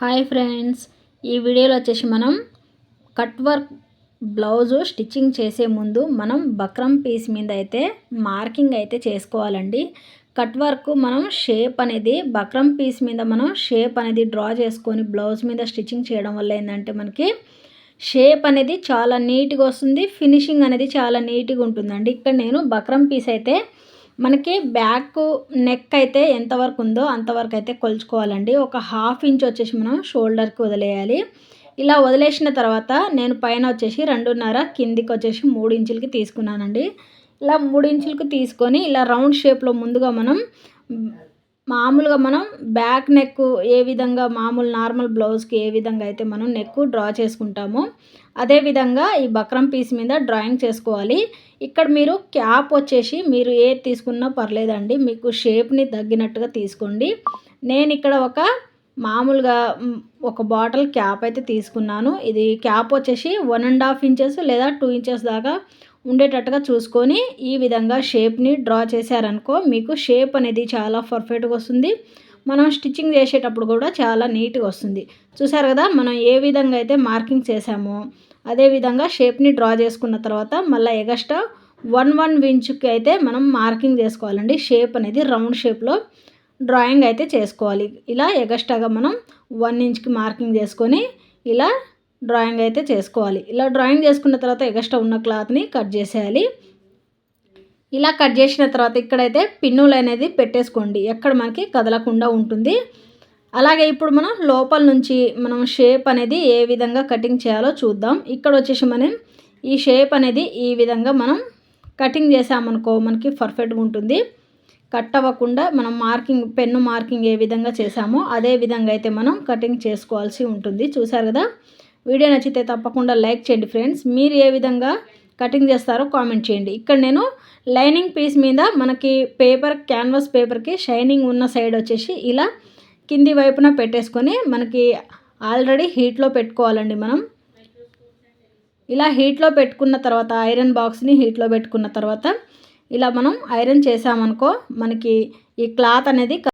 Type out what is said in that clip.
Hi friends ఈ వీడియోలో వచ్చేసి మనం కట్ వర్క్ బ్లౌజు స్టిచ్చింగ్ చేసే ముందు మనం బక్రం పీస్ మీద అయితే మార్కింగ్ అయితే చేసుకోవాలండి. కట్ వర్క్ మనం షేప్ అనేది బక్రం పీస్ మీద మనం షేప్ అనేది డ్రా చేసుకొని బ్లౌజ్ మీద స్టిచ్చింగ్ చేయడం వల్ల ఏంటంటే మనకి షేప్ అనేది చాలా నీట్గా వస్తుంది ఫినిషింగ్ అనేది చాలా నీట్గా ఉంటుందండి. ఇక్కడ నేను బక్రం పీస్ అయితే మనకి బ్యాక్ నెక్ అయితే ఎంతవరకు ఉందో అంతవరకు అయితే కొలుచుకోవాలండి. ఒక హాఫ్ ఇంచ్ వచ్చేసి మనం షోల్డర్కి వదిలేయాలి. ఇలా వదిలేసిన తర్వాత నేను పైన వచ్చేసి రెండున్నర కిందికి వచ్చేసి మూడు ఇంచులకి తీసుకున్నానండి. ఇలా మూడు ఇంచులకు తీసుకొని ఇలా రౌండ్ షేప్లో ముందుగా మనం మామూలుగా మనం బ్యాక్ నెక్ ఏ విధంగా మామూలు నార్మల్ బ్లౌజ్కి ఏ విధంగా అయితే మనం నెక్ డ్రా చేసుకుంటామో అదేవిధంగా ఈ బక్రం పీస్ మీద డ్రాయింగ్ చేసుకోవాలి. ఇక్కడ మీరు క్యాప్ వచ్చేసి మీరు ఏది తీసుకున్నా పర్లేదండి మీకు షేప్ని తగ్గినట్టుగా తీసుకోండి. నేను ఇక్కడ ఒక మామూలుగా ఒక బాటిల్ క్యాప్ అయితే తీసుకున్నాను. ఇది క్యాప్ వచ్చేసి వన్ అండ్ హాఫ్ ఇంచెస్ లేదా టూ ఇంచెస్ దాకా ఉండేటట్టుగా చూసుకొని ఈ విధంగా షేప్ని డ్రా చేశారనుకో మీకు షేప్ అనేది చాలా పర్ఫెక్ట్గా వస్తుంది. మనం స్టిచ్చింగ్ చేసేటప్పుడు కూడా చాలా నీట్గా వస్తుంది. చూసారు కదా మనం ఏ విధంగా అయితే మార్కింగ్ చేసామో అదేవిధంగా షేప్ని డ్రా చేసుకున్న తర్వాత మళ్ళీ ఎగస్ట్రా వన్ వన్ వించుకి అయితే మనం మార్కింగ్ చేసుకోవాలండి. షేప్ అనేది రౌండ్ షేప్లో డ్రాయింగ్ అయితే చేసుకోవాలి. ఇలా ఎగస్ట్రాగా మనం వన్ ఇంచ్కి మార్కింగ్ చేసుకొని ఇలా డ్రాయింగ్ అయితే చేసుకోవాలి. ఇలా డ్రాయింగ్ చేసుకున్న తర్వాత ఎగస్ట్రా ఉన్న క్లాత్ని కట్ చేసేయాలి. ఇలా కట్ చేసిన తర్వాత ఇక్కడైతే పిన్నులు అనేది పెట్టేసుకోండి. ఎక్కడ మనకి కదలకుండా ఉంటుంది. అలాగే ఇప్పుడు మనం లోపల నుంచి మనం షేప్ అనేది ఏ విధంగా కటింగ్ చేయాలో చూద్దాం. ఇక్కడ వచ్చేసి మనం ఈ షేప్ అనేది ఈ విధంగా మనం కటింగ్ చేసామనుకో మనకి పర్ఫెక్ట్గా ఉంటుంది. కట్ అవ్వకుండా మనం మార్కింగ్ పెన్ను మార్కింగ్ ఏ విధంగా చేసామో అదే విధంగా అయితే మనం కటింగ్ చేసుకోవాల్సి ఉంటుంది. చూసారు కదా? వీడియో నచ్చితే తప్పకుండా లైక్ చేయండి ఫ్రెండ్స్. మీరు ఏ విధంగా కటింగ్ చేస్తారో కామెంట్ చేయండి. ఇక్కడ నేను లైనింగ్ పీస్ మీద మనకి పేపర్ క్యాన్వాస్ పేపర్కి షైనింగ్ ఉన్న సైడ్ వచ్చేసి ఇలా కింది వైపున పెట్టేసుకొని మనకి ఆల్రెడీ హీట్లో పెట్టుకోవాలండి మనం. ఇలా హీట్లో పెట్టుకున్న తర్వాత ఐరన్ బాక్స్ని హీట్లో పెట్టుకున్న తర్వాత ఇలా మనం ఐరన్ చేసామనుకో మనకి ఈ క్లాత్ అనేది